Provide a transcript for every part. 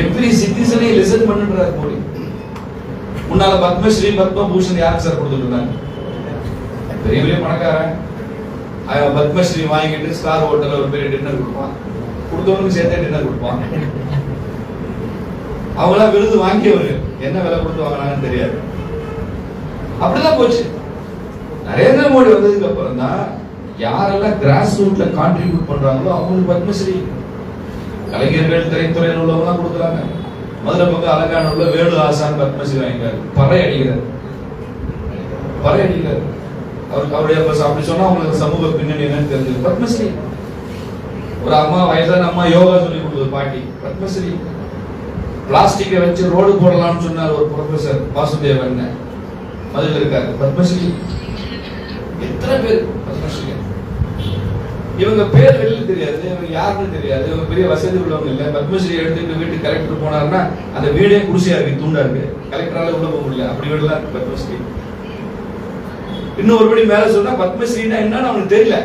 Every சிட்டிசனே listen பண்ணுன்றார் மோடி. முன்னால பத்மஸ்ரீ பத்மபூஷன் யாருக்கு சார் கொடுத்துருந்தாங்க பெரிய பெரிய பணக்காரன். அவன் பத்மஸ்ரீ வாங்கிட்டு ஸ்டார் ஹோட்டல்ல ஒரு பெரிய டின்னர் கொடுப்பான். கொடுத்தவனுக்கு சேர்த்தே டின்னர் கொடுப்பான். அவங்களாம் விருது வாங்கியவர். என்ன விலை கொடுத்து வாங்கினாங்கன்னு தெரியாது. அப்படிதான் போச்சு. நரேந்திர மோடி வந்ததுக்கு அப்புறம் தான் யாரெல்லாம் கிராஸ் ரூட்ல கான்ட்ரிபியூட் பண்றாங்களோ அவங்களுக்கு பத்மஸ்ரீ கலைஞர்கள் திரைத்துறையில் உள்ளவங்கலாம் கொடுக்குறாங்க. மதுரை பக்கம் அலங்கான உள்ள வேலு ஆசான் பத்மஸ்ரீ வாங்கிக்காரு பறை அடிக்கிறார். பறை அடிக்கிறார். அவருக்கு அவருடைய அப்படி சொன்னா அவங்களுக்கு சமூக பின்னணி என்னன்னு தெரிஞ்சது பத்மஸ்ரீ. ஒரு அம்மா வயதான அம்மா யோகா சொல்லி கொடுத்தது பாட்டி. பத்மஸ்ரீ. பிளாஸ்டிக்கை வச்சு ரோடு போடலாம்னு சொன்னார் ஒரு ப்ரொஃபசர் வாசுதேவன். மதுரையில் இருக்காரு. பத்மஸ்ரீ. எத்தனை பேர் பத்மஸ்ரீ? இவங்க பேர் வெளியில் தெரியாது இவங்க யாருன்னு தெரியாது. இவங்க பெரிய வசதி உள்ளவங்க இல்லை. பத்மஸ்ரீ எடுத்துட்டு வீட்டு கலெக்டர் போனாருன்னா அந்த வீடே குடிசையா இருக்கு தூண்டா இருக்கு. கலெக்டரால உள்ள போக முடியல. அப்படி வீடுலாம் இருக்கு பத்மஸ்ரீ. இன்னும் ஒருபடி மேல சொன்னா பத்மஸ்ரீனா என்னன்னு அவனுக்கு தெரியல.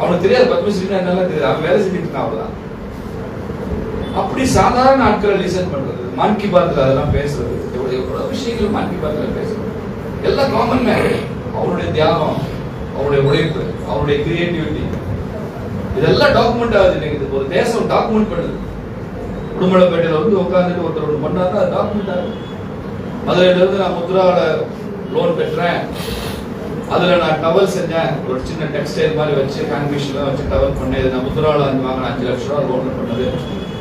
அவனுக்கு தெரியாது பத்மஸ்ரீனா என்னலாம் தெரியாது அவன் வேலை செஞ்சுட்டு இருக்கான் அவ்வளவுதான். அப்படி சாதாரண ஆட்களை லிசன் பண்றது மான் கி பாத்ல அதெல்லாம் பேசுறது எவ்வளவு எவ்வளவு விஷயங்கள் மான் கி பாத்ல பேசுறது. எல்லாம் காமன் மேன் அவருடைய தியாகம் அவனுடைய உழைப்பு. அவனுடைய கிரியேட்டிவிட்டி இதெல்லாம் டாக்குமெண்ட் ஆகுது இன்னைக்கு. இது ஒரு தேசம் டாக்குமெண்ட் பண்ணுது. உடுமலைப்பேட்டையில் வந்து உட்காந்துட்டு ஒருத்தர் ஒன்று பண்ணாதான் அது டாக்குமெண்ட் ஆகுது. மதுரையிலேருந்து நான் முத்ராவில் லோன் பெற்றேன். அதில் நான் டவல் செஞ்சேன். ஒரு சின்ன டெக்ஸ்டைல் மாதிரி வச்சு கான்பிஷன்லாம் வச்சு டவல் பண்ணேன். இது நான் முத்ராவில் வந்து வாங்கின அஞ்சு லட்ச ரூபா லோன் பண்ணது.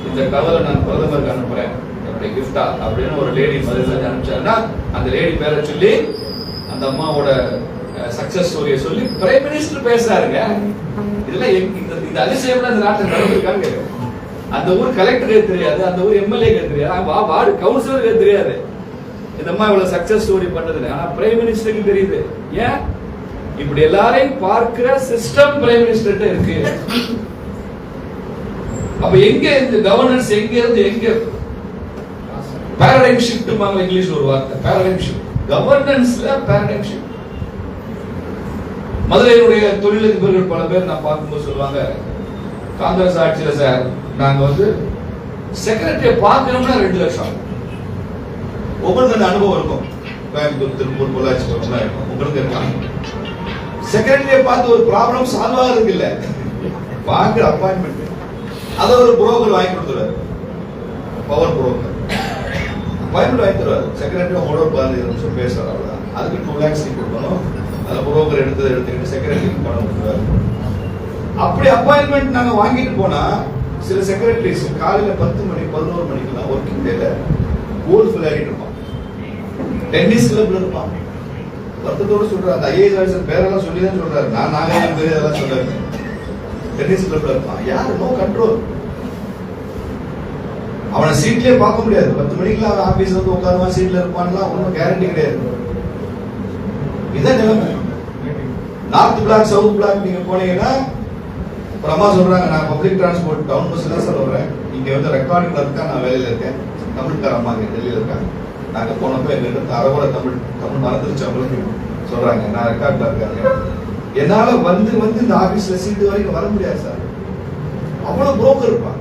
இந்த டவலை நான் பிரதமருக்கு அனுப்புகிறேன் என்னுடைய கிஃப்டா அப்படின்னு ஒரு லேடி மதுரையில் அனுப்பிச்சாருன்னா அந்த லேடி பேரை சொல்லி அந்த அம்மாவோட சக்ஸஸ் ஸ்டோரியை சொல்லி ப்ரே மினிஸ்டர் பேசுறாருங்க. இதெல்லாம் இந்த இந்த அதிசயம்லாம் அந்த நாட்டில் நடந்திருக்காங்க. அந்த ஊர் கலெக்டருக்கு தெரியாது அந்த ஊர் எம்எல்ஏக்கு தெரியாது. வா வார்டு கவுன்சிலருக்கு தெரியாது. இந்த அம்மா இவ்வளவு சக்சஸ் ஸ்டோரி பண்றது ஆனா பிரைம் மினிஸ்டருக்கு தெரியுது. ஏன்? இப்படி எல்லாரையும் பார்க்கிற சிஸ்டம் பிரைம் மினிஸ்டர்கிட்ட இருக்கு. அப்ப எங்க இந்த கவர்னன்ஸ் எங்க இருந்து எங்க பேரடைம் ஷிஃப்ட் இங்கிலீஷ் ஒரு வார்த்தை. பேரடைம் ஷிஃப்ட் கவர்னன்ஸ்ல பேரடைம் ஷிஃப்ட் மதுரையினுடைய தொழிலதிபர்கள் பல பேர் நான் பார்க்கும்போது சொல்லுவாங்க காங்கிரஸ் ஆட்சியில சார் நாங்க வந்து செக்ரட்டரியை பார்க்கணும்னா ரெண்டு லட்சம் உங்களுக்கு அந்த அனுபவம் இருக்கும். கோயம்புத்தூர் திருப்பூர் பொள்ளாச்சி பக்கம்லாம் இருக்கும். உங்களுக்கு இருக்கலாம் செக்ரட்டரியை பார்த்து ஒரு ப்ராப்ளம் சால்வ் ஆகுறது இல்ல. வாங்குற அப்பாயின்மெண்ட் அதை ஒரு புரோக்கர் வாங்கி கொடுத்துருவாரு. பவர் புரோக்கர் அப்பாயின்மெண்ட் வாங்கி தருவார். செக்ரட்டரி உங்களோட பதினஞ்சு நிமிஷம் பேசுறாரு அதுக்கு டூ லேக்ஸ் நீ கொடுக்கணும் அதில் புரோக்கர் எடுத்து எடுத்துக்கிட்டு செக்ரட்டரிக்கு பணம் கொடுக்குறாரு. அப்படி அப்பாயின்மெண்ட் நாங்கள் வாங்கிட்டு போனா சில செக்ரட்டரிஸ் காலையில பத்து மணி பதினோரு மணிக்கெல்லாம் ஒர்க்கிங் டேல கோல்ஃப் விளையாடிட்டு இருப்பான். டென்னிஸ் கிளப்ல இருப்பான். வருத்தத்தோடு சொல்றாரு அந்த ஐஏஎஸ் ஆஃபீஸர் பேரெல்லாம் சொல்லி தான் சொல்றாரு. நான் என் பேர் அதெல்லாம் சொல்றாரு டென்னிஸ் கிளப்ல இருப்பான். யார்? நோ கண்ட்ரோல் அவனை சீட்லயே பார்க்க முடியாது. பத்து மணிக்கெல்லாம் அவன் ஆபீஸ் வந்து உட்காருவான் சீட்ல இருப்பான்லாம் ஒன்றும் கேரண்டி கிடையாது. இதான் நிலைமை. நார்த் பிளாக் சவுத் பிளாக் நீங்க போனீங்கன்னா ஒரு அம்மா சொல்றாங்க நான் பப்ளிக் டிரான்ஸ்போர்ட் டவுன் பஸ்ஸில் தான் சார் வர்றேன். இங்க வந்து ரெக்கார்டிங்ல இருக்கா நான் வேலையில இருக்கேன். தமிழ்கார அம்மா இங்க டெல்லியில இருக்காங்க. நாங்க போனப்ப எங்க கிட்ட அரைகுறை தமிழ் தமிழ் மறந்துருச்சு அவங்களுக்கு சொல்றாங்க நான் ரெக்கார்ட்ல இருக்காங்க என்னால வந்து வந்து இந்த ஆபீஸ்ல சீட்டு வரைக்கும் வர முடியாது சார் அவ்வளவு புரோக்கர் இருப்பான்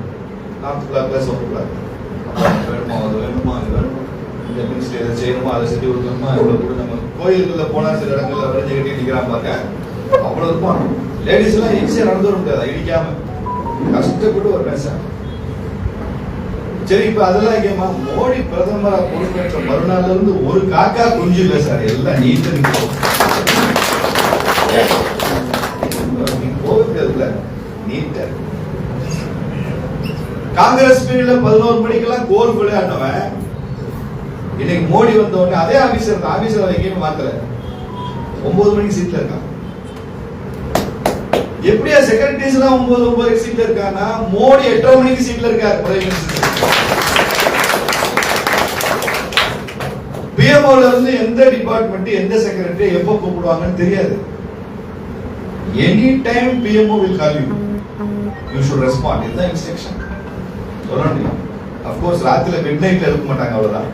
நார்த் பிளாக்ல சவுத் பிளாக் வேணுமா அது வேணுமா அது வேணுமா? இந்த மினிஸ்டர் எதை செய்யணுமா அதை செஞ்சு கொடுக்கணுமா? இவ்வளவு கூட நம்ம கோயிலுக்குள்ள போனா சில இடங்கள்ல வரைஞ்சு கட்டி நிக்கிறான் பாக்க அவ்வளவு இருப்பான் லேடிஸ் எல்லாம் ஈஸியா நடந்து வர முடியாது இடிக்காம கஷ்டப்பட்டு ஒரு பேச சரி இப்ப அதெல்லாம் இங்கேம்மா மோடி பிரதமரா பொறுப்பேற்ற மறுநாள்ல இருந்து ஒரு காக்கா குஞ்சு இல்ல சார். எல்லாம் நீட்டு நிற்கும் நீட்ட காங்கிரஸ் பீரியட்ல பதினோரு மணிக்கெல்லாம் கோல் விளையாண்டவன் இன்னைக்கு மோடி வந்த உடனே அதே ஆபீசர் ஆபீசர் எங்கேயுமே மாத்தல. ஒன்பது மணிக்கு சீட்ல இருக்கான். எப்படியா செக்ரட்டரிஸ் எல்லாம் ஒன்பது ஒன்பது சீட்ல இருக்கான்னா மோடி எட்டரை மணிக்கு சீட்ல இருக்காரு. பிரைம் மினிஸ்டர் பிஎம்ஓல இருந்து எந்த டிபார்ட்மெண்ட் எந்த செக்ரட்டரி எப்ப கூப்பிடுவாங்கன்னு தெரியாது. Any time PMO will call you you should respond இதுதான் இன்ஸ்ட்ரக்ஷன் சொல்லணும் அப்கோர்ஸ் ராத்திரில மிட் நைட்ல இருக்க மாட்டாங்க அவ்வளவுதான்.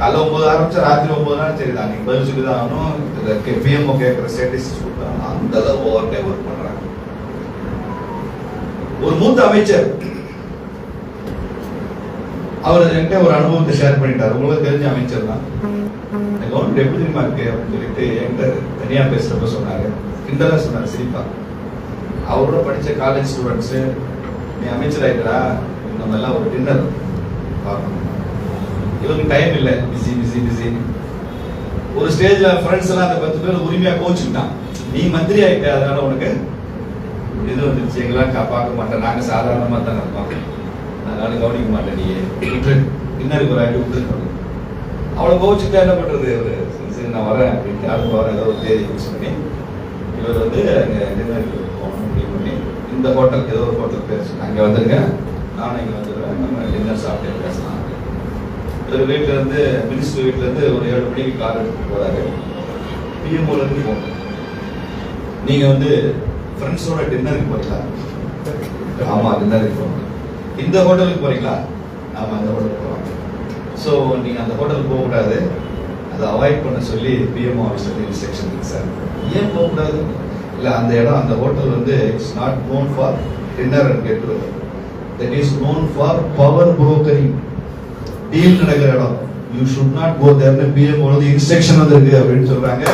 காலை ஒன்பது ஆரம்பிச்சு ராத்திரி ஒன்பது நாள் சரி தான் பதில் சொல்லி தான் ஆகணும் பிஎம்ஓ கேட்கிற ஸ்டேட்டிஸ்டிக்ஸ் கொடுத்தாங்க அந்த அளவு ஓவர் டைம் ஒர்க் பண்றாங்க. ஒரு மூத்த அமைச்சர் அவர் என்கிட்ட ஒரு அனுபவத்தை ஷேர் பண்ணிட்டார். உங்களுக்கு தெரிஞ்ச அமைச்சர் தான். கவர்மெண்ட் எப்படி தெரியுமா இருக்கு அப்படின்னு சொல்லிட்டு என்கிட்ட தனியா பேசுறப்ப சொன்னார். கிண்டலா சொன்னாரு சிரிப்பா. அவரோட படிச்ச காலேஜ் ஸ்டூடெண்ட்ஸ் நீ அமைச்சர் ஆயிட்டா நம்ம எல்லாம் ஒரு டின்னர் பார்க்கணும். இவருக்கு டைம் இல்லை. பிஸி பிஸி பிஸி ஒரு ஸ்டேஜ்ல ஃப்ரெண்ட்ஸ் எல்லாம் அந்த பத்து பேர் உரிமையா கோச்சுக்கிட்டான் நீ மந்திரி ஆயிட்ட அதனால உனக்கு இது வந்துருச்சு. எங்கெல்லாம் பார்க்க மாட்டேன். நாங்க சாதாரணமா தான் இருப்போம். அதனால கவனிக்க மாட்டேன் நீ விட்டு. டின்னருக்கு ஒரு ஆட்டி விட்டு. அவளை கோச்சுக்கிட்டா என்ன பண்றது? சரி, சரி நான் வரேன் அப்படின்ட்டு அடுத்த வாரம் ஏதோ ஒரு தேதி ஃபிக்ஸ் பண்ணி இவர் வந்து அங்கே டின்னருக்கு போகணும் முடிவு பண்ணி இந்த ஹோட்டல் ஏதோ ஒரு ஹோட்டல் பேர் அங்கே வந்துருங்க. நானும் இங்கே வந்துடுவேன் நம்ம டின்னர் சாப்பிட்டு பேசலாம். இவர் வீட்டில் இருந்து மினிஸ்டர் வீட்டுல இருந்து ஒரு ஏழு மணிக்கு கார் எடுத்துகிட்டு போறாரு. பிஎம்ஓல இருந்து போகணும் நீங்க வந்து ஃப்ரெண்ட்ஸோட டின்னருக்கு போறீங்களா? ஆமா டின்னருக்கு போகணும் இந்த ஹோட்டலுக்கு போறீங்களா? ஆமா அந்த ஹோட்டலுக்கு போகலாம் ஸோ நீங்க அந்த ஹோட்டலுக்கு போக கூடாது அதை அவாய்ட் பண்ண சொல்லி பிஎம்ஓ ஆஃபீஸர் இன்ஸ்ட்ரக்ஷன் இருக்குது சார் ஏன் போக கூடாது இல்ல அந்த இடம் அந்த ஹோட்டல் வந்து it's not known for dinner and get that is known for power brokering deal நடக்கிற இடம். யூ ஷுட் நாட் கோ தேர்னு பிஎம் வந்து இன்ஸ்ட்ரக்ஷன் வந்திருக்கு அப்படின்னு சொல்றாங்க.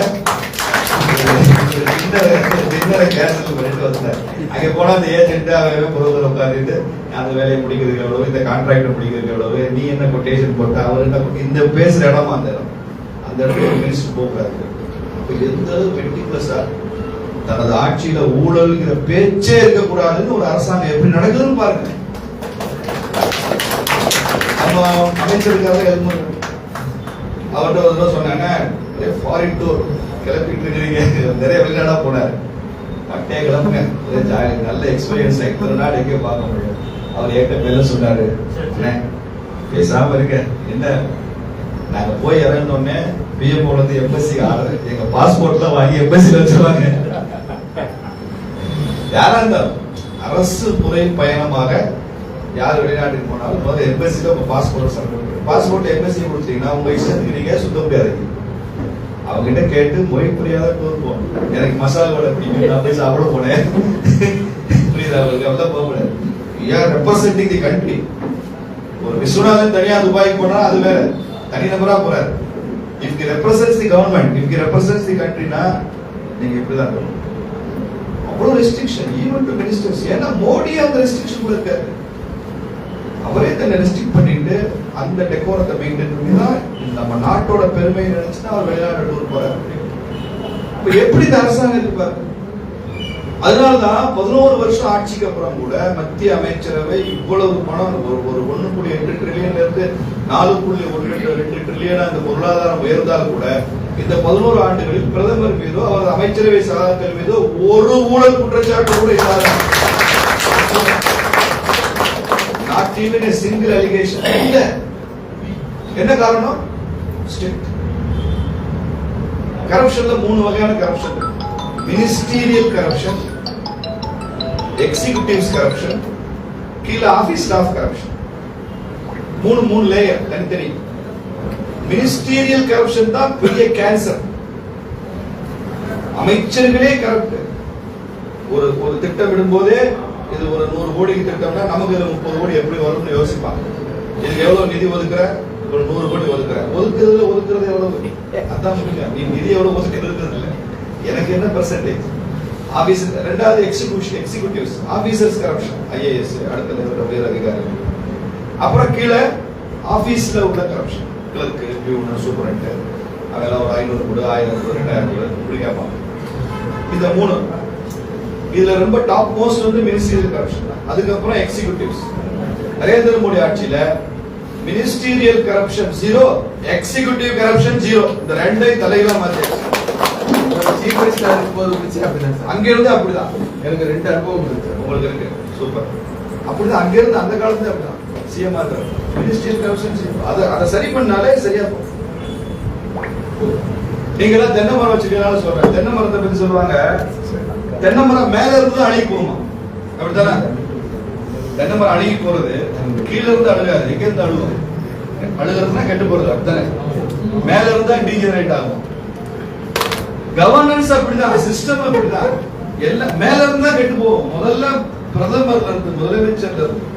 டின்னரை கேன்சல் பண்ணிட்டு வந்தார் அங்க போனா அந்த ஏஜென்ட் அவன் புரோக்கர் உட்காந்துட்டு அந்த வேலையை முடிக்கிறதுக்கு எவ்வளவு? இந்த கான்ட்ராக்ட் முடிக்கிறதுக்கு எவ்வளவு? நீ என்ன கொட்டேஷன் போட்ட? அவர் என்ன இந்த பேசுற இடமா அந்த இடம். அந்த இடத்துல மினிஸ்டர் போகக்கூடாது அப்ப எந்த அளவு மெட்டிகுலஸா தனது ஆட்சியில ஊழல்ங்கிற பேச்சே இருக்கக்கூடாதுன்னு ஒரு அரசாங்கம் எப்படி நடக்குதுன்னு பாருங்க. நம்ம அமைச்சருக்காக எழுதும் அவர்கிட்ட ஒரு தடவை சொன்னாங்க ஃபாரின் டூர் கிளப்பிட்டு இருக்கிறீங்க நிறைய வெளிநாடா போனார். பட்டே கிளம்புங்க ஜாலி நல்ல எக்ஸ்பீரியன்ஸ் ஒரு நாடு எங்கே பார்க்க முடியும். அவர் என்கிட்ட மேல சொன்னாரு அண்ணே, பேசாம இருக்க என்ன? நாங்க போய் இறங்கினோடனே பிஎம்ஓ வந்து எம்பசி ஆர்டர் எங்க பாஸ்போர்ட்லாம் வாங்கி எம்பசில வச்சிருவாங்க. யாரா இருந்தாலும் அரசு துறை பயணமாக யார் வெளிநாட்டுக்கு போனாலும் முதல்ல எம்பசில உங்க பாஸ்போர்ட் சப்மிட் பாஸ்போர்ட் எம்பசி கொடுத்தீங்கன்னா உங்க இஷ்டத்துக்கு நீங்க சுத்த முடியாது. அவங்க கிட்ட கேட்டு மொழி புரியாத டூர் போகணும். எனக்கு மசாலா வடை பிடிக்கும். நான் போய் சாப்பிட போனேன். புரியுதா அவங்களுக்கு அவ்வளவு போக முடியாது. யார் ரெப்ரசென்டிங் தி கண்ட்ரி ஒரு விஸ்வநாதன் தனியா துபாய்க்கு போனா அது வேற. தனி நபரா போறாரு. If he represents the government if he represents the கண்ட்ரினா நீங்க இப்படிதான் இருக்கணும். அவ்வளவு ரெஸ்ட்ரிக்ஷன் ஈவன் டு மினிஸ்டர்ஸ் ஏன்னா மோடி அந்த ரெஸ்ட்ரிக்ஷன் கூட இருக்காரு. அவரே தன்னை ரெஸ்ட்ரிக்ட் பண்ணிட்டு அந்த டெக்கோரத்தை மெயின்டைன் பண்ணி தான் நம்ம நாட்டோட பெருமையை நினைச்சு அவர் வெளிநாடு டூர் போறாரு. இப்போ எப்படி இந்த அரசாங்கம் இருப்பாரு அதனாலதான் பதினோரு வருஷம் ஆட்சிக்கு அப்புறம் கூட மத்திய அமைச்சரவை இவ்வளவு பணம் ஒரு ஒரு ஒண்ணு புள்ளி எட்டு ட்ரில்லியன்ல இருந்து நாலு புள்ளி ஒன்று ரெண்டு ட்ரில்லியனா இந்த பொருளாதாரம் உயர்ந்தால் கூட இந்த பதினோரு ஆண்டுகளில் பிரதமர் மீதோ அவரது அமைச்சரவை சகாக்கள் மீதோ ஒரு ஊழல் குற்றச்சாட்டு கூட இல்லாத not even a single allegation இல்ல. என்ன காரணம்? ஸ்ட்ரிக்ட் கரப்ஷன்ல மூணு வகையான corruption ministerial corruption executives corruption கீழே ஆபீஸ் ஸ்டாஃப் கரப்ஷன் மூணு மூணு லேயர் தனித்தனி. மினிஸ்டீரியல் கரப்ஷன் தான் பெரிய கேன்சர் அமைச்சர்களே கரப்ட் ஒரு ஒரு திட்டம் விடும்போதே இது ஒரு நூறு கோடிக்கு திட்டம்னா நமக்கு இது முப்பது கோடி எப்படி வரும்னு யோசிப்பாங்க. இதுக்கு எவ்வளவு நிதி ஒதுக்குற? ஒரு நூறு கோடி ஒதுக்குற. ஒதுக்குறதுல ஒதுக்குறது எவ்வளவு? அதான் முக்கியம். நீ நிதி எவ்வளவு ஒதுக்கி இருக்கிறது இல்லை. எனக்கு என்ன பெர்சன்டேஜ் ஆபீஸ் ரெண்டாவது execution executives officers corruption IAS அடுத்த லெவல் உயர் அதிகாரி அப்புறம் கீழே ஆபீஸ்ல உள்ள கரப்ஷன் கிளர்க்கு பியூனர் சூப்பரண்ட் அதெல்லாம் ஒரு ஐநூறு கூட ஆயிரம் கூட ரெண்டாயிரம் கூட இப்படி கேட்பாங்க. இந்த மூணு இதுல ரொம்ப டாப் மோஸ்ட் வந்து மினிஸ்டீரியல் கரப்ஷன் தான். அதுக்கப்புறம் எக்ஸிகியூட்டிவ்ஸ் நரேந்திர மோடி ஆட்சியில ministerial corruption zero executive corruption zero இந்த ரெண்டையும் தலையில மாத்தி சீஃப் மினிஸ்டர் இருக்கும்போது இருந்துச்சு அப்படிதான் அங்க இருந்து அப்படிதான். எனக்கு ரெண்டு அனுபவம் இருக்கு உங்களுக்கு இருக்கு. சூப்பர் அப்படிதான் அங்க இருந்து அந்த காலத்துல அப்படிதான். சிஎம் மினிஸ்டரியல் கரப்ஷன் அதை அதை சரி பண்ணாலே சரியா போகும். நீங்க எல்லாம் தென்னை மரம் வச்சிருக்கனால சொல்றேன். தென்னை மரத்தை பத்தி சொல்லுவாங்க. தென்னை மரம் மேல இருந்து அழுகி போகுமா? அப்படித்தானே? தென்னை மரம் அழுகி போறது கீழ இருந்து அழுகாது எங்க இருந்து அழுகும் அழுகிறதுனா கெட்டு போறது அப்படித்தானே? மேல இருந்தா டீஜெனரேட் ஆகும். கவர்னன்ஸ் அப்படிதான் சிஸ்டம் அப்படிதான். எல்லாம் மேல இருந்தா கெட்டு போகும். முதல்ல பிரதமர்ல இருந்து முதலமைச்சர்ல இருந்து.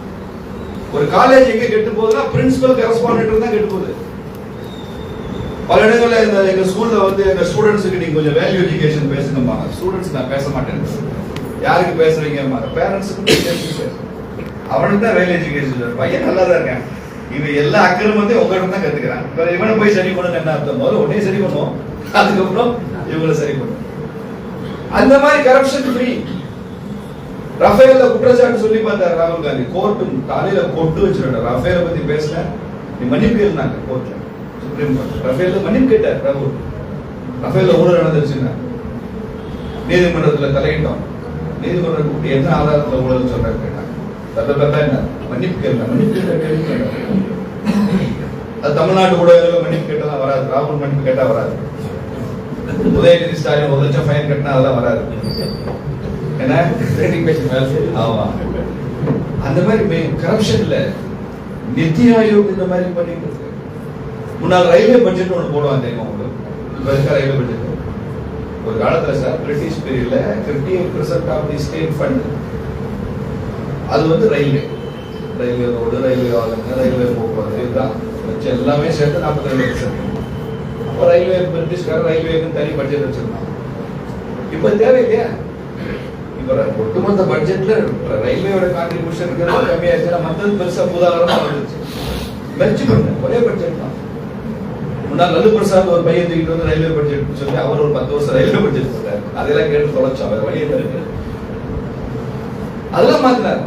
ஒரு காலேஜ் எங்க கெட்டு போகுதுன்னா பிரின்சிபல் கரஸ்பாண்டன்ட் தான் கெட்டு போகுது. பல இடங்களில் இந்த எங்கள் ஸ்கூலில் வந்து எங்கள் ஸ்டூடெண்ட்ஸுக்கு நீங்கள் கொஞ்சம் வேல்யூ எஜுகேஷன் பேசுங்கம்பாங்க. ஸ்டூடெண்ட்ஸ் நான் பேச மாட்டேன். யாருக்கு பேசுறீங்க? பேரண்ட்ஸுக்கு அவனுக்கு தான் வேல்யூ எஜுகேஷன் பையன் நல்லா தான் இருக்கேன். இவன் எல்லா அக்கிரமத்தையும் உங்ககிட்ட தான் கற்றுக்கிறான் இப்போ இவனை போய் சரி பண்ணணும் என்ன அர்த்தம்? முதல்ல உடனே சரி பண்ணுவோம். அதுக்கப்புறம் இவங்களை சரி பண்ணுவோம். அந்த மாதிரி கரப்ஷன் ஃப்ரீ ரஃபேல குற்றச்சாட்டு சொல்லி பார்த்தார் ராகுல் காந்தி. கோர்ட்டு காலையில கொட்டு வச்சிருந்த ரஃபேல பத்தி பேசல. நீ மன்னிப்பு இருந்தாங்க கோர்ட்ல. ரஃபேல்ல மன்னிப்பு கேட்டார் ராகுல் ரஃபேல்ல ஊழல் நடந்துருச்சுன்னா. நீதிமன்றத்துல தலையிட்டோம். நீதிமன்றம் என்ன ஆதாரத்துல ஊழல் சொல்றாரு கேட்டாங்க. என்ன? மன்னிப்பு கேட்கல மன்னிப்பு கேட்ட. அது தமிழ்நாட்டு ஊடகங்கள்ல மன்னிப்பு கேட்டதா வராது. ராகுல் மன்னிப்பு கேட்டா வராது. உதயநிதி ஸ்டாலின் ஒரு லட்சம் ஃபைன் கட்டினா அதெல்லாம் வராது. மேல ஆமா. அந்த மாதிரி கரப்ஷன்ல நித்தி ஆயோக் இந்த மாதிரி பண்ணிட்டு முன்னாள் ரயில்வே பட்ஜெட் ஒன்று போடுவாங்க தெரியுமா உங்களுக்கு? இப்போ இருக்க ரயில்வே பட்ஜெட் ஒரு காலத்தில் sir British period fifty eight percent of the state fund அது வந்து ரயில்வே. ரயில்வே ரோடு ரயில்வே ஆளுங்க ரயில்வே போக்குவரத்து இதுதான். வச்சு எல்லாமே சேர்த்து நாற்பத்தி ரெண்டு பர்சன்ட் அப்போ ரயில்வே பிரிட்டிஷ்கார ரயில்வேக்கு தனி பட்ஜெட் வச்சுருந்தான் இப்போ தேவையில்லையா இப்போ ஒட்டுமொத்த பட்ஜெட்ல ரயில்வேயோட கான்ட்ரிபியூஷன் இருக்கிறது கம்மியாச்சுன்னா மற்றது பெருசாக புதாகரமாக வந்துச்சு மெர்ஜ் பண்ணு. ஒரே பட்ஜெட் தான். முன்னாள் லல்லு பிரசாத் ஒரு பையன் தூக்கிட்டு வந்து ரயில்வே பட்ஜெட் சொல்லி அவர் ஒரு பத்து வருஷம் ரயில்வே பட்ஜெட் போட்டார் அதெல்லாம் கேட்டு தொலைச்சோம் அவர் வழியை தருக்கு அதெல்லாம் மாத்தினார்.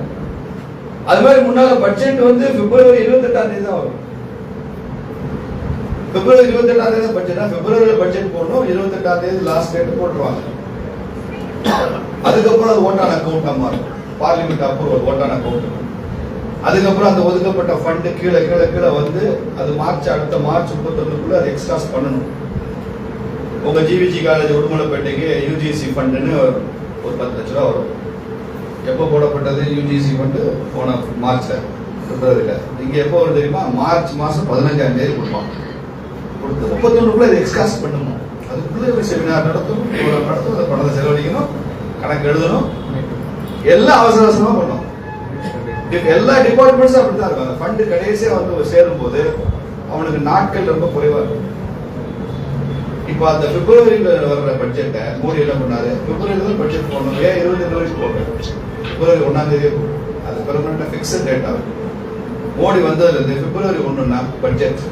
அது மாதிரி முன்னால பட்ஜெட் வந்து பிப்ரவரி இருபத்தெட்டாம் தேதி தான் வரும். பிப்ரவரி இருபத்தெட்டாம் தேதி பட்ஜெட் பிப்ரவரியில பட்ஜெட் போடணும். இருபத்தெட்டாம் தேதி லாஸ்ட் டேட் போட்டுருவாங்க. அதுக்கப்புறம் அது கவுண்ட் அம்மா மாறும். பார்லிமெண்ட் அப்ரூவல் ஓட்டான அக்கௌண்ட் அதுக்கப்புறம் அந்த ஒதுக்கப்பட்ட ஃபண்டு கீழே கீழே கீழே வந்து அது மார்ச் அடுத்த மார்ச் முப்பத்தொன்னுக்குள்ள அது எக்ஸ்ட்ராஸ் பண்ணணும். உங்கள் ஜிவிஜி காலேஜ் உடுமலைப்பேட்டைக்கு யூஜிசி ஃபண்டுன்னு ஒரு பத்து லட்ச ரூபா வரும். எப்போ போடப்பட்டது யூஜிசி ஃபண்டு போன மார்ச்ல பிப்ரவரியில் நீங்கள் எப்போ வரும் தெரியுமா? மார்ச் மாதம் பதினஞ்சாம் தேதி கொடுப்பாங்க. கொடுத்து முப்பத்தொன்னுக்குள்ள இது எக்ஸ்ட்ராஸ் பண்ணணும். அதுக்குள்ளே ஒரு செமினார் நடத்தணும் நடத்தும் அதை பணத்தை செலவழிக்கணும் கணக்கு எழுதணும் எல்லாம் அவசர அவசரமாக பண்ணணும். எல்லா டிபார்ட்மெண்ட்ஸும் அப்படித்தான் இருக்கும் அந்த ஃபண்டு கடைசியாக வந்து சேரும் போது அவனுக்கு நாட்கள் ரொம்ப குறைவா இருக்கும். இப்போ அந்த பிப்ரவரியில வர்ற பட்ஜெட்டை மோடி என்ன பண்ணாரு? பிப்ரவரியில தான் பட்ஜெட் போடணும். ஏன் இருபத்தி ரெண்டு வரைக்கும் போடுறேன் பிப்ரவரி ஒன்னாம் தேதியே போடும் அது பெர்மனண்டா ஃபிக்ஸட் டேட் இருக்கும். மோடி வந்ததுலேருந்து பிப்ரவரி ஒண்ணுன்னா பட்ஜெட்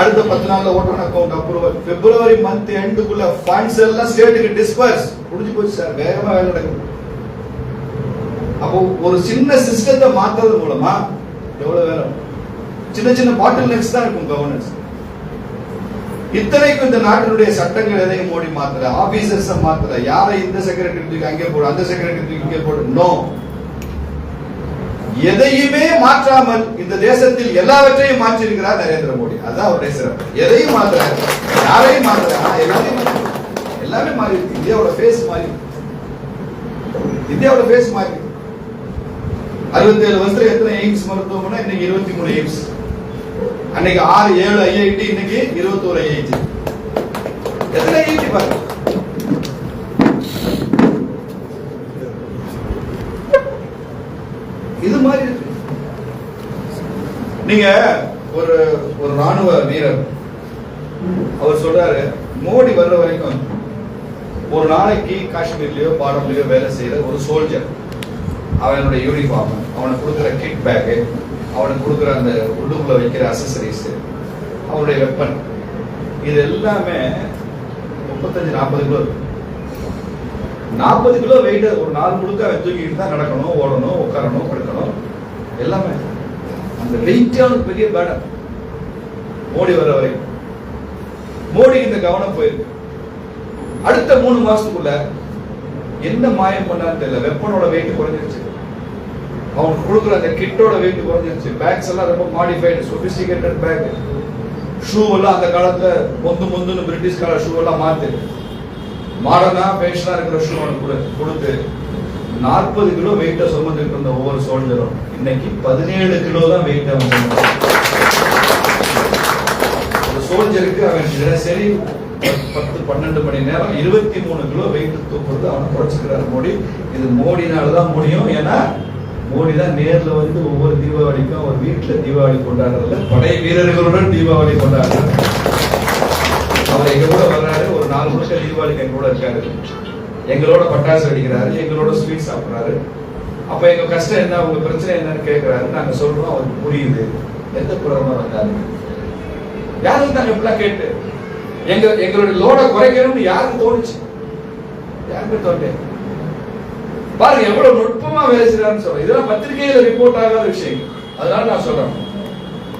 அடுத்த பத்து நாள்ல voter account approval February month எண்டுக்குள்ள funds எல்லாம் ஸ்டேட்டுக்கு டிஸ்பர்ஸ் முடிஞ்சு போச்சு சார். வேகமா வேலை நடக்கும் அப்போ ஒரு சின்ன சிஸ்டத்தை மாத்துறது மூலமா எவ்வளவு வேலை சின்ன சின்ன பாட்டில் நெக்ஸ் தான் இருக்கும் கவர்னன்ஸ் இத்தனைக்கும் இந்த நாட்டினுடைய சட்டங்கள் எதையும் மோடி மாத்தல ஆபீசர்ஸ் மாத்தல. யாரை இந்த செக்ரட்டரி தூக்கி அங்கே போடு அந்த செக்ரட்டரி தூக்கி இங்கே போடு? நோ எதையுமே மாற்றாமல் இந்த தேசத்தில் எல்லாவற்றையும் மாற்றிருக்கிறார் நரேந்திர மோடி. அதுதான் அவருடைய சிறப்பு. எதையும் மாத்துறாரு யாரையும் மாத்துறாரு எல்லாமே எல்லாமே மாறி இருக்கு இந்தியாவோட ஃபேஸ் மாறி இருக்கு. இந்தியாவோட ஃபேஸ் மாறி அறுபத்தி ஏழு வருஷத்துல எத்தனை எய்ம்ஸ் மருத்துவமனை? இன்னைக்கு இருபத்தி மூணு எய்ம்ஸ். அன்னைக்கு ஆறு ஏழு ஐஐடி இன்னைக்கு இருபத்தோரு ஐஐடி. எத்தனை ஐஐடி பாருங்க. இது மாதிரி இருக்கு. நீங்க ஒரு ஒரு ராணுவ வீரர் அவர் சொல்றாரு மோடி வர்ற வரைக்கும் ஒரு நாளைக்கு காஷ்மீர்லயோ பாடம்லயோ வேலை செய்யற ஒரு சோல்ஜர் அவனுடைய யூனிஃபார்ம் அவனுக்கு கொடுக்குற கிட் பேக்கு அவனுக்கு கொடுக்குற அந்த உள்ளுக்குள்ள வைக்கிற அசசரிஸு அவனுடைய வெப்பன் இது எல்லாமே முப்பத்தஞ்சு நாற்பது கிலோ. நாற்பது கிலோ வெயிட் ஒரு நாள் முழுக்க அவன் தூக்கிட்டு தான் நடக்கணும் ஓடணும் உட்காரணும் படுக்கணும். எல்லாமே. அந்த வெயிட்டே அவனுக்கு பெரிய பேடம் மோடி வர. வரைக்கும் மோடி இந்த கவனம் போயிருக்கு. அடுத்த மூணு மாசத்துக்குள்ள என்ன மாயம் பண்ணான்னு தெரியல. வெப்பனோட வெயிட் குறைஞ்சிருச்சு. அவங்க கொடுக்குற அந்த கிட்டோட வெயிட் குறைஞ்சிருச்சு. பேக்ஸ் எல்லாம் ரொம்ப மாடிஃபைடு சொபிஸ்டிகேட்டட் பேக் ஷூ எல்லாம் அந்த காலத்துல பொந்து பொந்துன்னு பிரிட்டிஷ் கால ஷூ எல்லாம் மாத்து. மாடர்னா ஃபேஷனா இருக்கிற ஷூ அவனுக்கு கொடு கொடுத்து நாற்பது கிலோ வெயிட்டை சுமந்துட்டு இருந்த ஒவ்வொரு சோல்ஜரும் இன்னைக்கு பதினேழு கிலோ தான் வெயிட் அவன் ஒரு சோல்ஜருக்கு அவன் தினசரி பத்து பன்னெண்டு மணி நேரம் இருபத்தி மூணு கிலோ வெயிட் தூக்குறது அவனை குறைச்சிக்கிறார் மோடி. இது மோடினால தான் முடியும். ஏன்னா மோடி தான் நேர்ல வந்து ஒவ்வொரு தீபாவளிக்கும் அவர் வீட்டுல தீபாவளி கொண்டாடுறதுல படை வீரர்களுடன் தீபாவளி கொண்டாடுறாரு. அவர் எங்க கூட வர்றாரு. ஒரு நாலு வருஷம் தீபாவளிக்கு எங்க கூட இருக்காரு. எங்களோட பட்டாசு வெடிக்கிறாரு. எங்களோட ஸ்வீட் சாப்பிடுறாரு. அப்ப எங்க கஷ்டம் என்ன? உங்க பிரச்சனை என்னன்னு கேக்குறாரு. நாங்க சொல்றோம். அவருக்கு புரியுது. எந்த பிரதமர் வந்தாரு? யாரும் வந்தாங்க இப்படிலாம் கேட்டு? எங்க எங்களுடைய லோட குறைக்கணும்னு யாருக்கு தோணுச்சு? யாருக்கு தோட்டேன் பாருங்க எவ்வளவு நுட்பமா வேலை செய்யறாருன்னு சொல்றேன். இதெல்லாம் பத்திரிகையில ரிப்போர்ட் ஆகாத விஷயம் அதனால நான் சொல்றேன்.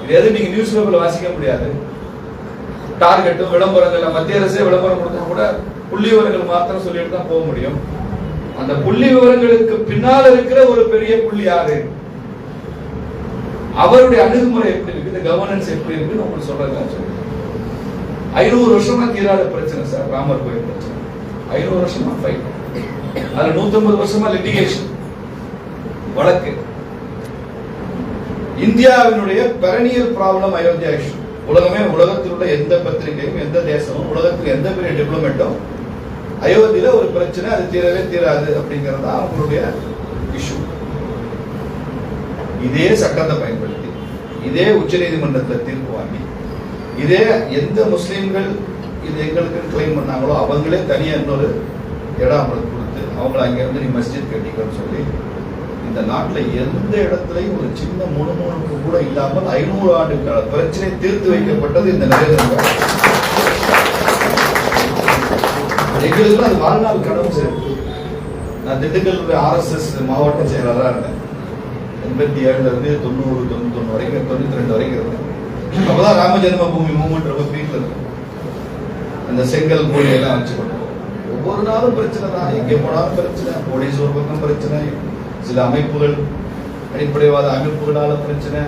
இது எது நீங்க நியூஸ் பேப்பர்ல வாசிக்க முடியாது. டார்கெட்டும் விளம்பரங்கள் மத்திய அரசே விளம்பரம் கொடுத்தா கூட புள்ளி விவரங்கள் மாத்திரம் சொல்லிட்டு தான் போக முடியும். அந்த புள்ளி விவரங்களுக்கு பின்னால் இருக்கிற ஒரு பெரிய புள்ளி யாரு? அவருடைய அணுகுமுறை எப்படி இருக்கு? இந்த கவர்னன்ஸ் எப்படி இருக்குன்னு உங்களுக்கு சொல்றதுதான் சொல்றேன். ஐநூறு வருஷமா தீராத பிரச்சனை சார் ராமர் கோயில் பிரச்சனை. ஐநூறு வருஷமா ஃபைட் அதுல நூத்தம்பது வருஷமா லிட்டிகேஷன் வழக்கு. இந்தியாவினுடைய பெரனியல் ப்ராப்ளம் அயோத்தியா இஷ்யூ உலகமே உலகத்தில் உள்ள எந்த பத்திரிகையும் எந்த தேசமும் உலகத்தில் எந்த பெரிய டிப்ளமெண்ட்டும் அயோத்தியில ஒரு பிரச்சனை அது தீரவே தீராது அப்படிங்கிறது தான் அவங்களுடைய இஷ்யூ இதே சட்டத்தை பயன்படுத்தி இதே உச்சநீதிமன்றத்தில் தீர்ப்பு வாங்கி இதே எந்த முஸ்லீம்கள் இது எங்களுக்கு கிளைம் பண்ணாங்களோ அவங்களே தனியாக இன்னொரு இடம் அவங்களுக்கு அவங்கள அங்கேருந்து நீ மஸ்ஜித் கட்டிக்கன்னு சொல்லி இந்த நாட்டில் எந்த இடத்துலையும் ஒரு சின்ன முணுமுணுப்பு கூட இல்லாமல் ஐநூறு ஆண்டு கால பிரச்சனை தீர்த்து வைக்கப்பட்டது இந்த நரேந்திர மோடி எங்களுக்கு அது வாழ்நாள் கனவு சார். நான் திண்டுக்கல் ஆர்எஸ்எஸ் மாவட்ட செயலாளராக இருந்தேன். எண்பத்தி ஏழுலேருந்து தொண்ணூறு தொண்ணூத்தொன்று வரைக்கும் தொண்ணூத்தி ரெண்டு வரைக்கும் இருந்தேன். அப்போதான் ராம ஜென்ம பூமி மூமெண்ட் ரொம்ப பீக்கில் இருக்கும் அந்த செங்கல் மூலி வச்சுக்கணும். ஒவ்வொரு நாளும் பிரச்சனை தான். எங்கே போனாலும் பிரச்சனை போலீஸ் ஒரு பக்கம் பிரச்சனை சில அமைப்புகள் அடிப்படைவாத அமைப்புகளால பிரச்சனை.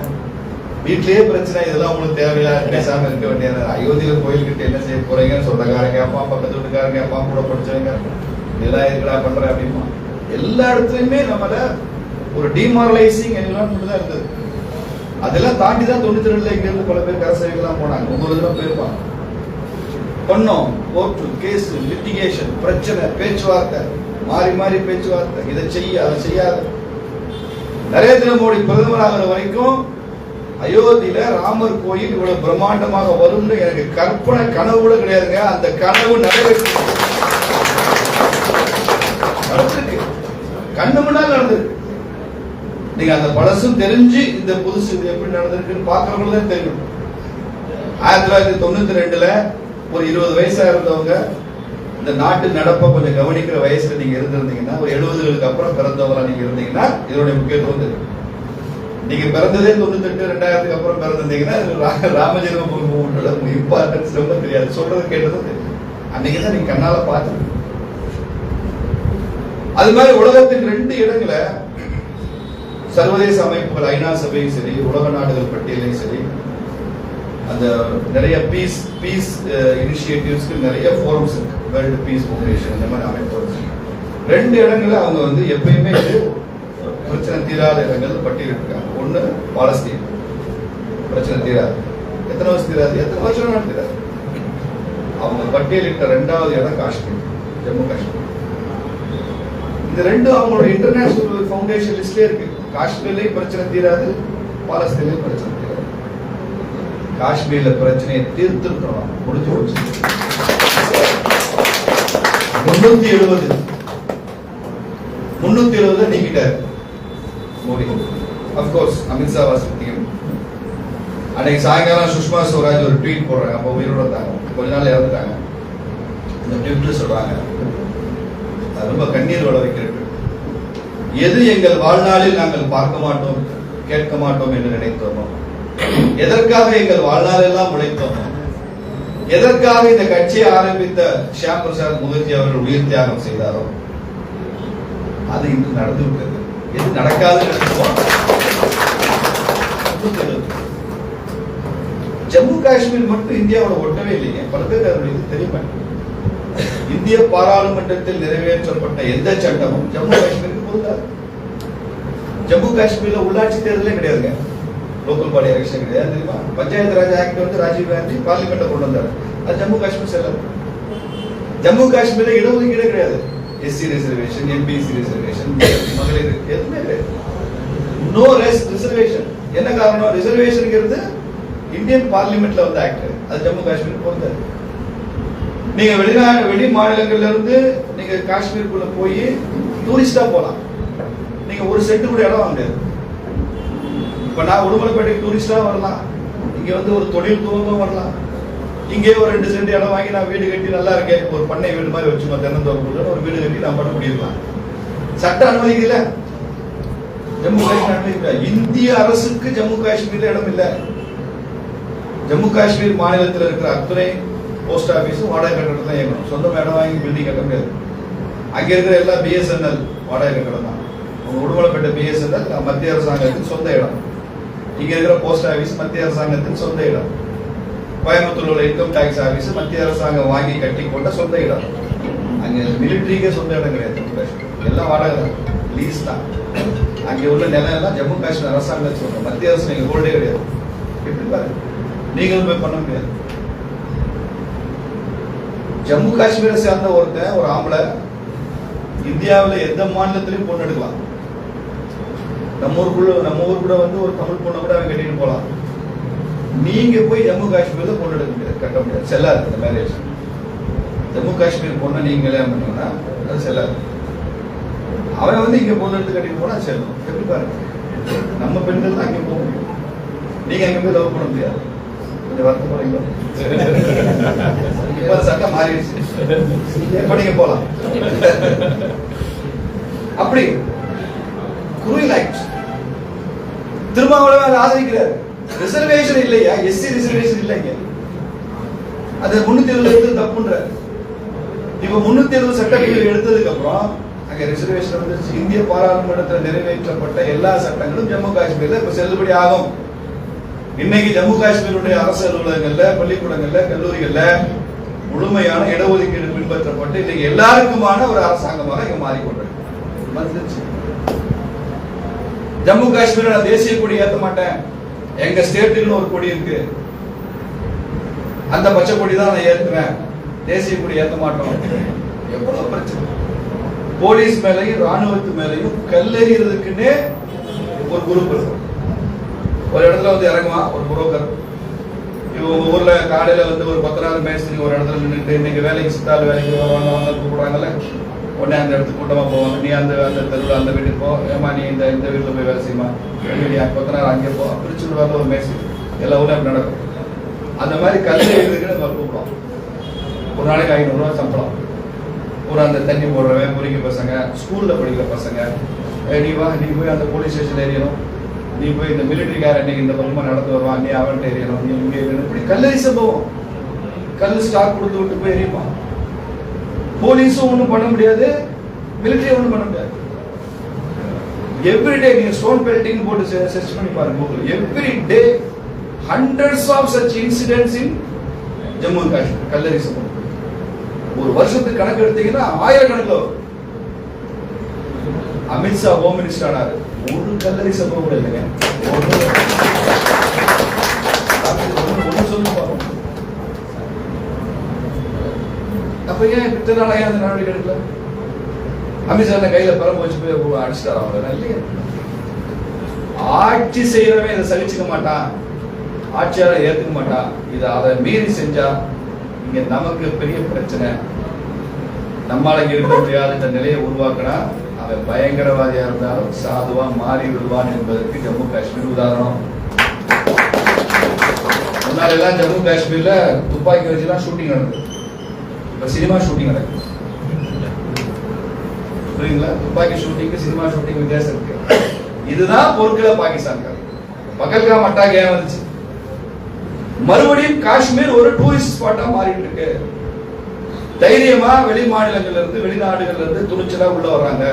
வீட்லயே பிரச்சனை இதெல்லாம் உங்களுக்கு தேவையில்ல. பேசாம இருக்க வேண்டியது அயோத்தியில கோயில்கிட்ட என்ன செய்ய போறீங்கன்னு சொந்தக்காரங்க அப்பா பக்கத்து வீட்டுக்காரங்க அப்பா கூட படிச்சவங்க இதெல்லாம் இருக்கடா பண்ற அப்படிமா? எல்லா இடத்துலயுமே நம்மள ஒரு டிமாரலைசிங் எல்லாம் தான் இருந்தது. அதெல்லாம் தாண்டி தான் தொண்ணூத்தி ரெண்டுல இங்க இருந்து பல பேர் கரசேவைகள்லாம் போனாங்க. ஒவ்வொரு தடவை போயிருப்பாங்க. பண்ணோம் கோர்ட்டு கேஸ் லிட்டிகேஷன் பிரச்சனை பேச்சுவார்த்தை மாறி மாறி பேச்சுவார்த்தை. இதை செய்ய அதை செய்யாத. நரேந்திர மோடி பிரதமராகிற வரைக்கும் அயோத்தியில ராமர் கோயில் இவ்வளவு பிரம்மாண்டமாக வரும்னு எனக்கு கற்பனை கனவு கூட கிடையாதுங்க. அந்த கனவு நிறைவேற்று. நடந்திருக்கு. கண்ணு முன்னால் நடந்திருக்கு. நீங்க அந்த பழசும் தெரிஞ்சு இந்த புதுசு இது எப்படி நடந்திருக்குன்னு பார்க்கறவங்களே தெரியும். ஆயிரத்தி தொள்ளாயிரத்தி தொண்ணூத்தி ரெண்டுல ஒரு இருபது வயசா இருந்தவங்க இந்த நாட்டு நடப்பை கொஞ்சம் கவனிக்கிற வயசுல நீங்க இருந்திருந்தீங்கன்னா ஒரு எழுபதுகளுக்கு அப்புறம் பிறந்தவங்களா நீங்க இருந்தீங்கன்னா இதனுடைய முக்கியத்துவம் தெரியும். நீங்க பிறந்ததே தொண்ணூத்தி ரெண்டாயிரத்துக்கு அப்புறம் பிறந்திருந்தீங்கன்னா ராமஜென்ம பூமி மூவியோட இம்பார்ட்டன்ஸ் ரொம்ப தெரியாது. சொல்றது கேட்டதும் தெரியும். அன்னைக்கு தான் நீங்க கண்ணால பார்த்து அது மாதிரி உலகத்தின் ரெண்டு இடங்களை சர்வதேச அமைப்புகள் ஐநா சபையும் சரி உலக நாடுகள் பட்டியலையும் சரி அந்த நிறைய பீஸ் பீஸ் இனிஷியேட்டிவ்ஸ்க்கு நிறைய ஃபோரம்ஸ் இருக்கு. வேர்ல்டு பீஸ் ஃபவுண்டேஷன் இந்த மாதிரி அமைப்பு இருக்கு. ரெண்டு இடங்களில் அவங்க வந்து எப்பயுமே இது பிரச்சனை தீராத இடங்கள் பட்டியலிட்டிருக்காங்க. ஒன்று பாலஸ்தீன். பிரச்சனை தீராது. எத்தனை வருஷம் தீராது? எத்தனை வருஷம் தீராது. அவங்க பட்டியலிட்ட ரெண்டாவது இடம் காஷ்மீர் ஜம்மு காஷ்மீர். இந்த ரெண்டு அவங்களோட இன்டர்நேஷனல் ஃபவுண்டேஷன் லிஸ்ட்லேயே இருக்கு. காஷ்மீர்லேயும் பிரச்சனை தீராது பாலஸ்தீன்லேயும் பிரச்சனை காஷ்மீர்ல பிரச்சனையை தீர்த்துருக்கணும் முடிஞ்சு போச்சு. முன்னூத்தி எழுபது. முன்னூத்தி எழுபது நீக்கிட்டார் மோடி. அப்கோர்ஸ் அமித்ஷா வாசித்தியம் அன்னைக்கு சாயங்காலம் சுஷ்மா ஸ்வராஜ் ஒரு ட்வீட் போடுறாங்க. அப்போ உயிரோட இருந்தாங்க. கொஞ்ச நாள் இறந்துட்டாங்க. இந்த ட்வீட்ல சொல்றாங்க. ரொம்ப கண்ணீர் வள வைக்கிற எது எங்கள் வாழ்நாளில் நாங்கள் பார்க்க மாட்டோம் கேட்க மாட்டோம் என்று நினைத்தோமோ? எதற்காக எங்கள் வாழ்நாளெல்லாம் உழைத்தோமோ? எதற்காக இந்த கட்சியை ஆரம்பித்த ஷியாம் பிரசாத் முகர்ஜி அவர்கள் உயிர் தியாகம் செய்தாரோ? அது இன்று நடந்து விட்டது எது நடக்காது ஜம்மு காஷ்மீர் மட்டும் இந்தியாவோட ஒட்டவே இல்லைங்க. பல பேர் அவர்களுக்கு தெரியுமா இந்திய பாராளுமன்றத்தில் நிறைவேற்றப்பட்ட எந்த சட்டமும் ஜம்மு காஷ்மீருக்கு பொருந்தாது. ஜம்மு காஷ்மீர்ல உள்ளாட்சி தேர்தலே கிடையாதுங்க. லோக்கல் பாடி எலெக்ஷன் கிடையாது. தெரியுமா? பஞ்சாயத்து ராஜ் ஆக்ட் வந்து ராஜீவ் காந்தி பார்லிமெண்ட்ல கொண்டு வந்தார். அது ஜம்மு காஷ்மீர் செல்லாது ஜம்மு காஷ்மீர்ல இடஒதுக்கீடே கிடையாது. எஸ்சி ரிசர்வேஷன் எம்பிசி ரிசர்வேஷன் மகளிர் எதுவுமே கிடையாது. நோ ரெஸ் ரிசர்வேஷன் என்ன காரணம்? ரிசர்வேஷனுங்கிறது இந்தியன் பார்லிமெண்ட்ல வந்த ஆக்ட் அது ஜம்மு காஷ்மீர் பொறுத்தது. நீங்க வெளிநாடு வெளி மாநிலங்கள்ல இருந்து நீங்க காஷ்மீருக்குள்ள போய் டூரிஸ்டா போலாம். நீங்க ஒரு செட்டு கூட இடம் வாங்க முடியாது. இப்ப நான் உடுமலைப்பேட்டைக்கு டூரிஸ்டா வரலாம். இங்க வந்து ஒரு தொழில் துவங்கம் வரலாம். இங்கேயே ஒரு ரெண்டு சென்ட் இடம் வாங்கி நான் வீடு கட்டி நல்லா இருக்கேன். ஒரு பண்ணை வீடு மாதிரி வச்சுக்கோ தென்னந்தோப்பு ஒரு வீடு கட்டி நான் பண்ண முடியலாம் சட்ட அனுமதிக்கல ஜம்மு காஷ்மீர் அனுமதிக்கல இந்திய அரசுக்கு ஜம்மு காஷ்மீர்ல இடம் இல்ல. ஜம்மு காஷ்மீர் மாநிலத்தில் இருக்கிற அத்தனை போஸ்ட் ஆபீஸும் வாடகை கட்டணம் தான் இயங்கணும். சொந்த இடம் வாங்கி பில்டிங் கட்ட முடியாது. அங்க இருக்கிற எல்லா பிஎஸ்என்எல் வாடகை கட்டணம் தான். உடுமலைப்பட்ட பிஎஸ்என்எல் மத்திய அரசாங்கத்துக்கு சொந்த இடம். இங்க இருக்கிற போஸ்ட் ஆபீஸ் மத்திய அரசாங்கத்தின் சொந்த இடம். கோயம்புத்தூர் உள்ள இன்கம் டாக்ஸ் ஆபீஸ் மத்திய அரசாங்கம் வாங்கி கட்டி கொண்ட சொந்த இடம். அங்க மிலிட்டரிக்கே சொந்த இடம் கிடையாது. எல்லாம் வாடகை தான் லீஸ் தான். அங்கே உள்ள நிலம் எல்லாம் ஜம்மு காஷ்மீர் அரசாங்கம் சொல்றோம் மத்திய அரசு நீங்க ஹோல்டே கிடையாது. எப்படி பாருங்க நீங்களும் போய் பண்ண முடியாது. ஜம்மு காஷ்மீரை சேர்ந்த ஒருத்தன் ஒரு ஆம்பளை இந்தியாவில் எந்த மாநிலத்திலையும் பொண்ணு எடுக்கலாம். நம்ம ஊருக்குள்ள நம்ம ஊர் கூட வந்து ஒரு தமிழ் பொண்ணை கூட அவன் கட்டிட்டு போலாம். நீங்க போய் ஜம்மு காஷ்மீர்ல பொண்ணு எடுக்க முடியாது கட்ட முடியாது. செல்லாது இந்த மேரேஜ் ஜம்மு காஷ்மீர் பொண்ணை நீங்க கல்யாணம் பண்ணீங்கன்னா அது செல்லாது. அவன் வந்து இங்க பொண்ணு எடுத்து கட்டிட்டு போனா செல்லும். எப்படி பாருங்க நம்ம பெண்கள் தான் அங்கே போக முடியும். நீங்க அங்க போய் லவ் பண்ண முடியாது. கொஞ்சம் வருத்தம் போறீங்களா சட்டம் மாறிடுச்சு. எப்ப நீங்க போலாம்? அப்படி. குருவில் ஆயிடுச்சு திருமாவளவன் அதை ஆதரிக்கிறார். ரிசர்வேஷன் இல்லையா? எஸ்சி ரிசர்வேஷன் இல்லைங்க அது முன்னூத்தி எழுபது எடுத்து தப்புன்ற. இப்ப முன்னூத்தி எழுபது சட்டப்பிரிவு எடுத்ததுக்கு அப்புறம் அங்க ரிசர்வேஷன் வந்துருச்சு. இந்திய பாராளுமன்றத்தில் நிறைவேற்றப்பட்ட எல்லா சட்டங்களும் ஜம்மு காஷ்மீர்ல இப்ப செல்லுபடி ஆகும். இன்னைக்கு ஜம்மு காஷ்மீருடைய அரசு அலுவலகங்கள்ல பள்ளிக்கூடங்கள்ல கல்லூரிகள்ல முழுமையான இடஒதுக்கீடு பின்பற்றப்பட்டு இன்னைக்கு எல்லாருக்குமான ஒரு அரசாங்கமாக இங்க மாறிக்கொண்டிருக்கு. வந்துருச்சு. ஜம்மு காஷ்மீர் நான் தேசிய கொடி ஏத்த மாட்டேன். எங்க ஸ்டேட்டுக்குன்னு ஒரு கொடி இருக்கு. அந்த பச்சை கொடி தான் நான் ஏத்துவேன். தேசிய கொடி ஏத்த மாட்டோம். எவ்வளவு பிரச்சனை. போலீஸ் மேலையும் ராணுவத்து மேலையும் கல்லெறியறதுக்குன்னே ஒரு குரூப் இருக்கும் ஒரு இடத்துல வந்து இறங்குவான் ஒரு புரோக்கர் இவங்க ஊர்ல காலையில வந்து ஒரு பத்து நாள் மேஸ்திரி ஒரு இடத்துல நின்றுட்டு இன்னைக்கு வேலைக்கு சித்தாள் வேலைக்கு வருவாங்க அவங்க கூப்பிடுறாங்கல்ல. உடனே அந்த இடத்துக்கு கூட்டமாக போவாங்க. நீ அந்த அந்த தெருவில் அந்த வீட்டுக்கு போ. ஏமா நீ இந்த இந்த வீட்டில் போய் வேலை செய்யுமா நீ கொத்தனார் அங்கே போ. பிரிச்சு சொல்லுவாங்க ஒரு மேஸ்திரி எல்லா ஊரில் அப்படி நடக்கும். அந்த மாதிரி கல்வி எழுதுக்கு நம்ம கூப்பிடுவோம் ஒரு நாளைக்கு ஐநூறுரூவா சம்பளம். ஒரு அந்த தண்ணி போடுறவன் பொறிக்க பசங்க ஸ்கூலில் படிக்கிற பசங்க நீ வா நீ போய் அந்த போலீஸ் ஸ்டேஷன் ஏறியணும் நீ போய் இந்த மிலிட்டரிக்கார இன்னைக்கு இந்த பக்கமா நடந்து வருவான். நீ அவன்கிட்ட ஏறியணும் நீ இங்கே இப்படி கல்லறி சம்பவம் கல் ஸ்டாக் கொடுத்து விட்டு போய் எரியுமா போலீஸும் ஒன்றும் பண்ண முடியாது மிலிட்டரி ஒன்றும் பண்ண முடியாது. எவ்ரிடே நீங்க ஸ்டோன் பெல்டிங் போட்டு சர்ச் பண்ணி பாருங்க Google every day hundreds of such incidents in Jammu and Kashmir கல்லறி சம்பவம் ஒரு வருஷத்துக்கு கணக்கு எடுத்தீங்கன்னா ஆயிரக்கணக்கில் வரும். அமித்ஷா ஹோம் மினிஸ்டர் ஆனார். ஒரு கல்லறி சம்பவம் கூட இல்லைங்க. அப்ப ஏன் இத்தனை நாளாக அந்த நடவடிக்கை எடுக்கல? அமித்ஷா கையில பரம்பு வச்சு போய் அடிச்சிட்டார் அவங்க இல்லையா. ஆட்சி செய்யறவன் இதை சகிச்சுக்க மாட்டான். ஆட்சியாளர் ஏத்துக்க மாட்டான். இதை அதை மீறி செஞ்சா இங்க நமக்கு பெரிய பிரச்சனை. நம்மால இருக்க முடியாத. இந்த நிலையை உருவாக்கினா அவன் பயங்கரவாதியா இருந்தாலும் சாதுவா மாறி விடுவான் என்பதற்கு ஜம்மு காஷ்மீர் உதாரணம். முன்னாடி எல்லாம் ஜம்மு காஷ்மீர்ல துப்பாக்கி வச்சுலாம் ஷூட்டிங் நடக்குது இப்போ சினிமா ஷூட்டிங் நடக்குது. புரியுங்களா துப்பாக்கி ஷூட்டிங்கு சினிமா ஷூட்டிங் வித்தியாசம் இருக்கு. இதுதான் பொருட்களை பாகிஸ்தான் பகல்காம் அட்டாக் ஏன் வந்துச்சு? மறுபடியும் காஷ்மீர் ஒரு டூரிஸ்ட் ஸ்பாட்டா மாறிட்டு இருக்கு. தைரியமா வெளி மாநிலங்கள்ல இருந்து வெளிநாடுகள்ல இருந்து துணிச்சலா உள்ள வர்றாங்க.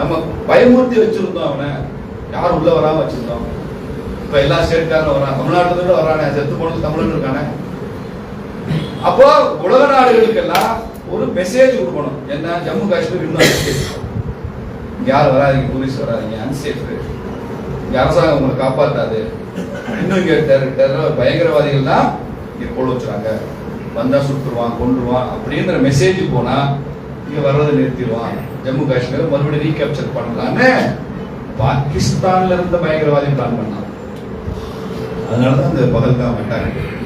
நம்ம பயமுறுத்தி வச்சிருந்தோம் அவனை. யார் உள்ள வராம வச்சிருந்தோம். இப்ப எல்லா ஸ்டேட்காரும் வரான். தமிழ்நாட்டுல இருந்து வரானே செத்து போனது தமிழன் இருக்கானே. அப்போ உலக நாடுகளுக்கெல்லாம் ஒரு மெசேஜ் கொடுக்கணும். என்ன ஜம்மு காஷ்மீர் இன்னும் unsafe. இங்க யாரும் வராதீங்க டூரிஸ்ட் வராதீங்க அன்சேஃப் இங்க அரசாங்கம் உங்களை காப்பாத்தாது. இன்னும் இங்க டெர- டெரர் பயங்கரவாதிகள்லாம் இங்க கொள்ள வச்சுறாங்க. வந்தா சுட்டுருவான் கொண்டுருவான் அப்படின்ற மெசேஜ் போனா இங்க வர்றதை நிறுத்திடுவான். ஜம்மு காஷ்மீர் மறுபடியும் ரீகேப்சர் பண்ணலான்னு பாகிஸ்தான்ல இருந்த பயங்கரவாதி பிளான் பண்ணான். அதனாலதான் அந்த பகல்காம் அட்டாக்